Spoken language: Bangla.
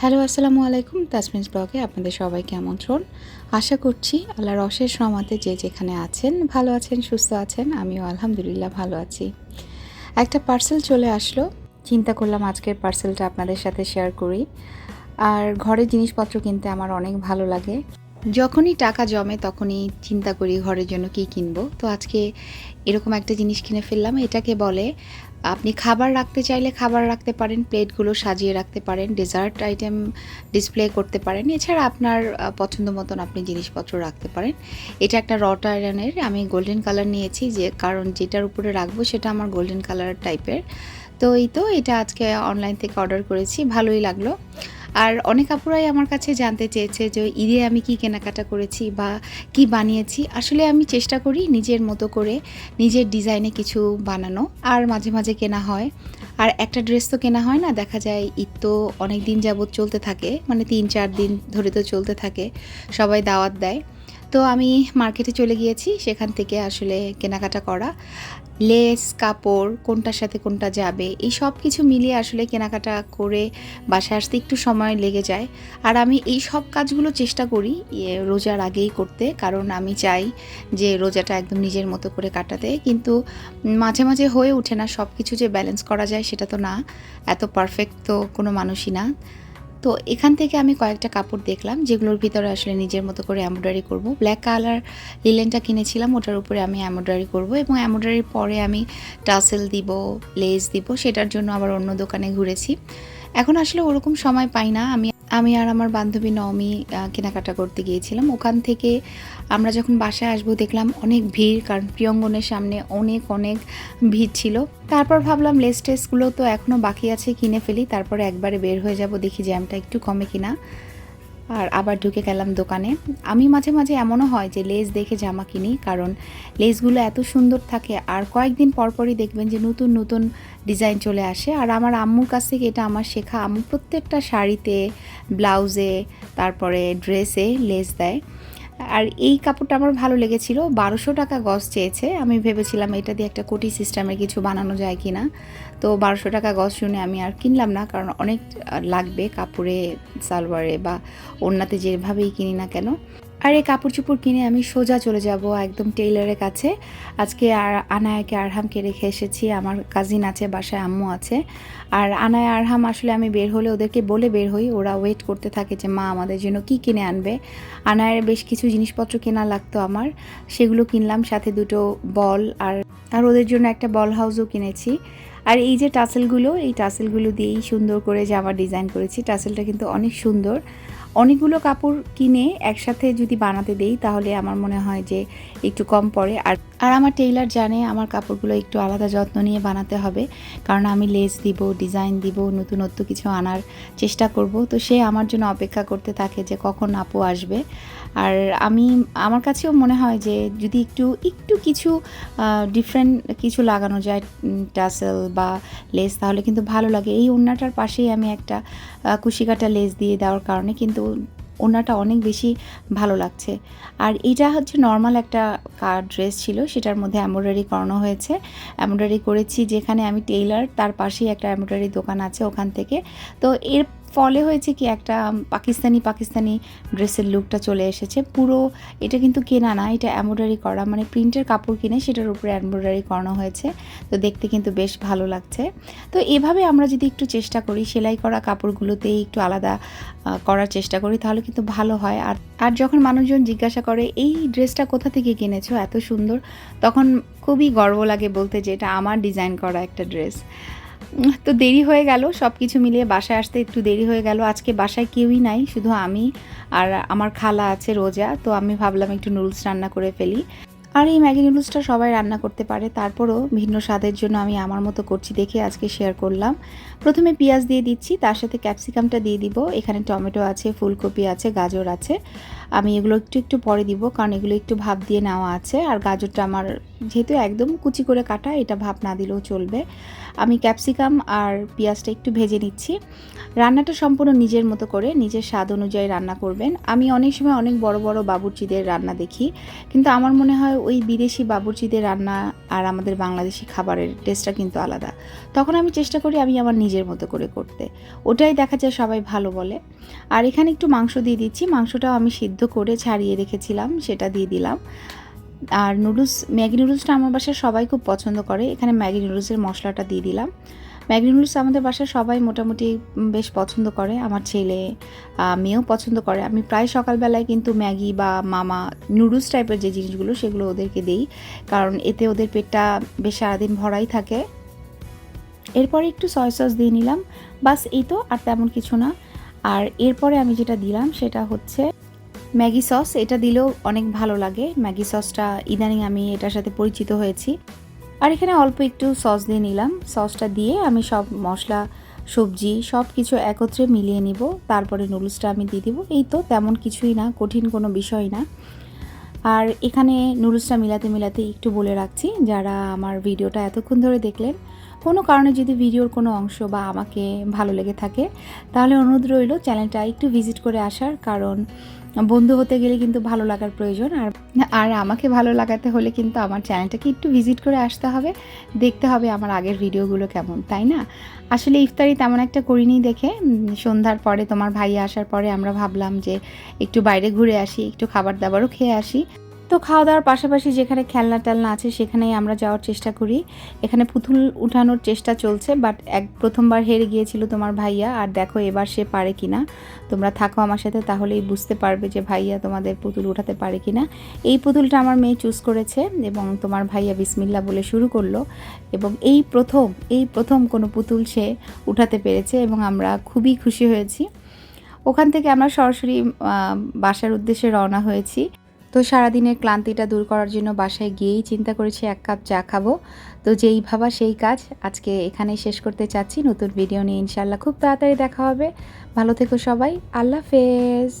হ্যালো, আসসালামু আলাইকুম। তাসমিনস ব্লগে আপনাদের সবাইকে আমন্ত্রণ। আশা করছি আল্লাহর অশেষ রমাতে যে যেখানে আছেন, ভালো আছেন, সুস্থ আছেন, আমিও আলহামদুলিল্লাহ ভালো আছি। একটা পার্সেল চলে আসলো। চিন্তা করলাম আজকের পার্সেলটা আপনাদের সাথে শেয়ার করি। আর ঘরের জিনিসপত্র কিনতে আমার অনেক ভালো লাগে। যখনই টাকা জমে তখনই চিন্তা করি ঘরের জন্য কি কিনবো। তো আজকে এরকম একটা জিনিস কিনে ফেললাম, এটাকে বলে আপনি খাবার রাখতে চাইলে খাবার রাখতে পারেন, প্লেটগুলো সাজিয়ে রাখতে পারেন, ডেজার্ট আইটেম ডিসপ্লে করতে পারেন, এছাড়া আপনার পছন্দ মতন আপনি জিনিসপত্র রাখতে পারেন। এটা একটা রট আয়রনের আমি গোল্ডেন কালার নিয়েছি যে, কারণ যেটার উপরে রাখব সেটা আমার গোল্ডেন কালার টাইপের তো এই তো, এটা আজকে অনলাইন থেকে অর্ডার করেছি, ভালোই লাগল। আর অনেক আপুরাই আমার কাছে জানতে চেয়েছে যে ঈদে আমি কি কেনাকাটা করেছি বা কি বানিয়েছি। আসলে আমি চেষ্টা করি নিজের মতো করে নিজের ডিজাইনে কিছু বানানো, আর মাঝে মাঝে কেনা হয়। আর একটা ড্রেস তো কেনা হয় না, দেখা যায় ঈদ তো অনেক দিন যাবৎ চলতে থাকে মানে তিন চার দিন ধরে তো চলতে থাকে, সবাই দাওয়াত দেয়। তো আমি মার্কেটে চলে গিয়েছি, সেখান থেকে আসলে কেনাকাটা করা। লেস, কাপড়, কোনটার সাথে কোনটা যাবে, এই সব কিছু মিলিয়ে আসলে কেনাকাটা করে বাসায় আসতে একটু সময় লেগে যায়। আর আমি এই সব কাজগুলো চেষ্টা করি রোজার আগেই করতে, কারণ আমি চাই যে রোজাটা একদম নিজের মতো করে কাটাতে। কিন্তু মাঝে মাঝে হয়ে ওঠে না সব কিছু যে ব্যালেন্স করা যায় সেটা তো না, এত পারফেক্ট তো কোনো মানুষই না। তো এখান থেকে আমি কয়েকটা কাপড় দেখলাম, যেগুলোর ভিতরে আসলে নিজের মতো করে এমব্রয়ডারি করব। ব্ল্যাক কালার লিলেনটা কিনেছিলাম, ওটার উপরে আমি এমব্রয়ডারি করব এবং এমব্রয়ডারির পরে আমি টাসেল দিব লেস দিব, সেটার জন্য আবার অন্য দোকানে ঘুরেছি। এখন আসলে ওরকম সময় পাই না, আমি আমি আর আমার বান্ধবী নমি কেনাকাটা করতে গিয়েছিলাম। ওখান থেকে আমরা যখন বাসায় আসব, দেখলাম অনেক ভিড়, কারণ প্রিয়ঙ্গনের সামনে অনেক অনেক ভিড় ছিল। তারপর ভাবলাম, লেস টেসগুলো তো এখনও বাকি আছে, কিনে ফেলি। তারপরে একবারে বের হয়ে যাব, দেখি জ্যামটা একটু কমে কিনা। আর আবার ঢুকে গেলাম দোকানে। আমি মাঝে মাঝে এমনও হয় যে লেস দেখে জামা কিনি, কারণ লেসগুলো এত সুন্দর থাকে, আর কয়েকদিন পরপরই দেখবেন যে নতুন নতুন ডিজাইন চলে আসে। আর আমার আম্মুর কাছ থেকে এটা আমার শেখা আম্মু প্রত্যেকটা শাড়িতে, ব্লাউজে, তারপরে ড্রেসে লেস দেয়। আর এই কাপড়টা আমার ভালো লেগেছিল। বারোশো টাকা গজ চেয়েছে। আমি ভেবেছিলাম এটা দিয়ে একটা কোটি সিস্টেমের কিছু বানানো যায় কি না তো বারোশো টাকা গজ শুনে আমি আর কিনলাম না, কারণ অনেক লাগবে কাপড়ে, সালোয়ারে বা ওড়নাতে যেভাবেই কিনি না কেন। আর এই কাপড় চোপড় কিনে আমি সোজা চলে যাব একদম টেইলারের কাছে। আজকে আর আনায়াকে আরহামকে রেখে এসেছি, আমার কাজিন আছে, বাসায় আম্মু আছে। আর আনায়া, আরহাম আসলে আমি বের হলে ওদেরকে বলে বের হই, ওরা ওয়েট করতে থাকে যে মা আমাদের জন্য কি কিনে আনবে। আনায়ের বেশ কিছু জিনিসপত্র কেনা লাগতো আমার, সেগুলো কিনলাম, সাথে দুটো বল আর আর ওদের জন্য একটা বল হাউসও কিনেছি। আর এই যে টাসেলগুলো, এই টাসেলগুলো দিয়েই সুন্দর করে জামা ডিজাইন করেছি। টাসেলটা কিন্তু অনেক সুন্দর। অনেকগুলো কাপড় কিনে একসাথে যদি বানাতে দেই, তাহলে আমার মনে হয় যে একটু কম পড়ে। আর আর আমার টেইলার জানে আমার কাপড়গুলো একটু আলাদা যত্ন নিয়ে বানাতে হবে, কারণ আমি লেস দিব, ডিজাইন দিব, নতুনত্ব কিছু আনার চেষ্টা করব। তো সে আমার জন্য অপেক্ষা করতে থাকে যে কখন আপু আসবে। আর আমি, আমার কাছেও মনে হয় যে যদি একটু একটু কিছু ডিফারেন্ট কিছু লাগানো যায় টাসেল বা লেস, তাহলে কিন্তু ভালো লাগে। এই ওড়নাটার পাশেই আমি একটা কুশিকাটা লেস দিয়ে দেওয়ার কারণে কিন্তু ওড়নাটা অনেক বেশি ভালো লাগছে। আর এটা হচ্ছে নর্মাল একটা ড্রেস ছিল, সেটার মধ্যে এমব্রয়ডারি করানো হয়েছে। এমব্রয়ডারি করেছি যেখানে আমি টেইলার তার পাশেই একটা এমব্রয়ডারি দোকান আছে ওখান থেকে। তো এর ফলে হয়েছে কি, একটা পাকিস্তানি পাকিস্তানি ড্রেসের লুকটা চলে এসেছে। পুরো এটা কিন্তু কেনা না, এটা এমব্রয়ডারি করা মানে প্রিন্টের কাপড় কিনে সেটার উপরে এমব্রয়ডারি করানো হয়েছে। তো দেখতে কিন্তু বেশ ভালো লাগছে। তো এভাবে আমরা যদি একটু চেষ্টা করি, সেলাই করা কাপড়গুলোতেই একটু আলাদা করার চেষ্টা করি, তাহলে কিন্তু ভালো হয়। আর আর যখন মানুষজন জিজ্ঞাসা করে, এই ড্রেসটা কোথা থেকে কিনেছো? এত সুন্দর। তখন খুবই গর্ব লাগে বলতে যে এটা আমার ডিজাইন করা একটা ড্রেস তো দেরি হয়ে গেল সব কিছু মিলিয়ে বাসায় আসতে একটু দেরি হয়ে গেল। আজকে বাসায় কেউই নাই, শুধু আমি আর আমার খালা আছে রোজা, তো আমি ভাবলাম একটু নুডলস রান্না করে ফেলি। আর এই ম্যাগি নুডলসটা সবাই রান্না করতে পারে, তারপরও ভিন্ন স্বাদের জন্য আমি আমার মতো করছি দেখে আজকে শেয়ার করলাম। প্রথমে পেঁয়াজ দিয়ে দিচ্ছি, তার সাথে ক্যাপসিকামটা দিয়ে দিব। এখানে টমেটো আছে, ফুলকপি আছে, গাজর আছে। আমি এগুলো একটু একটু পরে দিব, কারণ এগুলো একটু ভাপ দিয়ে নেওয়া আছে। আর গাজরটা আমার যেহেতু একদম কুচি করে কাটা, এটা ভাপ না দিলেও চলবে। আমি ক্যাপসিকাম আর পেঁয়াজটা একটু ভেজে নিচ্ছি। রান্নাটা সম্পূর্ণ নিজের মতো করে, নিজের স্বাদ অনুযায়ী রান্না করবেন। আমি অনেক সময় অনেক বড় বড় বাবুর্চিদের রান্না দেখি, কিন্তু আমার মনে হয় ওই বিদেশি বাবুর্চিদের রান্না আর আমাদের বাংলাদেশি খাবারের টেস্টটা কিন্তু আলাদা। তখন আমি চেষ্টা করি আমি আমার নিজের মতো করে করতে। ওটাই দেখা যায় সবাই ভালো বলে। আর এখানে একটু মাংস দিয়ে দিচ্ছি, মাংসটাও আমি সিদ্ধ করে ছাড়িয়ে রেখেছিলাম, সেটা দিয়ে দিলাম। আর নুডলস, ম্যাগি নুডলসটা আমার বাসায় সবাই খুব পছন্দ করে, এখানে ম্যাগি নুডলসের মশলাটা দিয়ে দিলাম। ম্যাগি নুডলস আমাদের বাসায় সবাই মোটামুটি বেশ পছন্দ করে, আমার ছেলে মেয়েও পছন্দ করে। আমি প্রায় সকালবেলায় কিন্তু ম্যাগি বা মামা নুডলস টাইপের যে জিনিসগুলো, সেগুলো ওদেরকে দিই, কারণ এতে ওদের পেটটা বেশ সারাদিন ভরাই থাকে। এরপরে একটু সয়া সস দিয়ে নিলাম, বাস এই তো, আর তেমন কিছু না। আর এরপরে আমি যেটা দিলাম, সেটা হচ্ছে ম্যাগি সস, এটা দিলেও অনেক ভালো লাগে। ম্যাগি সসটা ইদানিং আমি এটার সাথে পরিচিত হয়েছি। আর এখানে অল্প একটু সস দিয়ে নিলাম। সসটা দিয়ে আমি সব মশলা, সবজি সব কিছু একত্রে মিলিয়ে নিব। তারপরে নুডলসটা আমি দিয়ে দিব। এই তো তেমন কিছুই না, কঠিন কোনো বিষয় না। আর এখানে নুডলসটা মিলাতে মিলাতে একটু বলে রাখছি, যারা আমার ভিডিওটা এতক্ষণ ধরে দেখলেন কোনো কারণে যদি ভিডিওর কোনো অংশ বা আমাকে ভালো লেগে থাকে, তাহলে অনুরোধ রইল চ্যানেলটা একটু ভিজিট করে আসার, কারণ বন্ধু হতে গেলে কিন্তু ভালো লাগার প্রয়োজন। আর আর আমাকে ভালো লাগাতে হলে কিন্তু আমার চ্যানেলটাকে একটু ভিজিট করে আসতে হবে, দেখতে হবে আমার আগের ভিডিওগুলো কেমন, তাই না? আসলে ইফতারি তেমন একটা করিনি দেখে। সন্ধ্যার পরে তোমার ভাই আসার পরে আমরা ভাবলাম যে একটু বাইরে ঘুরে আসি, একটু খাবার দাবারও খেয়ে আসি। তো খাওয়া দাওয়ার পাশাপাশি যেখানে খেলনা টেলনা আছে, সেখানেই আমরা যাওয়ার চেষ্টা করি। এখানে পুতুল উঠানোর চেষ্টা চলছে বাট এক প্রথমবার হেরে গিয়েছিল তোমার ভাইয়া, আর দেখো এবার সে পারে কি না তোমরা থাকো আমার সাথে, তাহলেই বুঝতে পারবে যে ভাইয়া তোমাদের পুতুল উঠাতে পারে কি না এই পুতুলটা আমার মেয়ে চুজ করেছে, এবং তোমার ভাইয়া বিসমিল্লা বলে শুরু করল, এবং এই প্রথম এই প্রথম কোনো পুতুল সে উঠাতে পেরেছে, এবং আমরা খুবই খুশি হয়েছি। ওখান থেকে আমরা সরাসরি বাসার উদ্দেশ্যে রওনা হয়েছি। তো সারাদিনের ক্লান্তিটা দূর করার জন্য বাসায় গিয়েই চিন্তা করেছি, এক কাপ চা খাব। তো যেই ভাবা সেই কাজ আজকে এখানে শেষ করতে চাচ্ছি। নতুন ভিডিও নিয়ে ইনশাল্লাহ খুব তাড়াতাড়ি দেখা হবে। ভালো থেকো সবাই, আল্লাহ হাফেজ।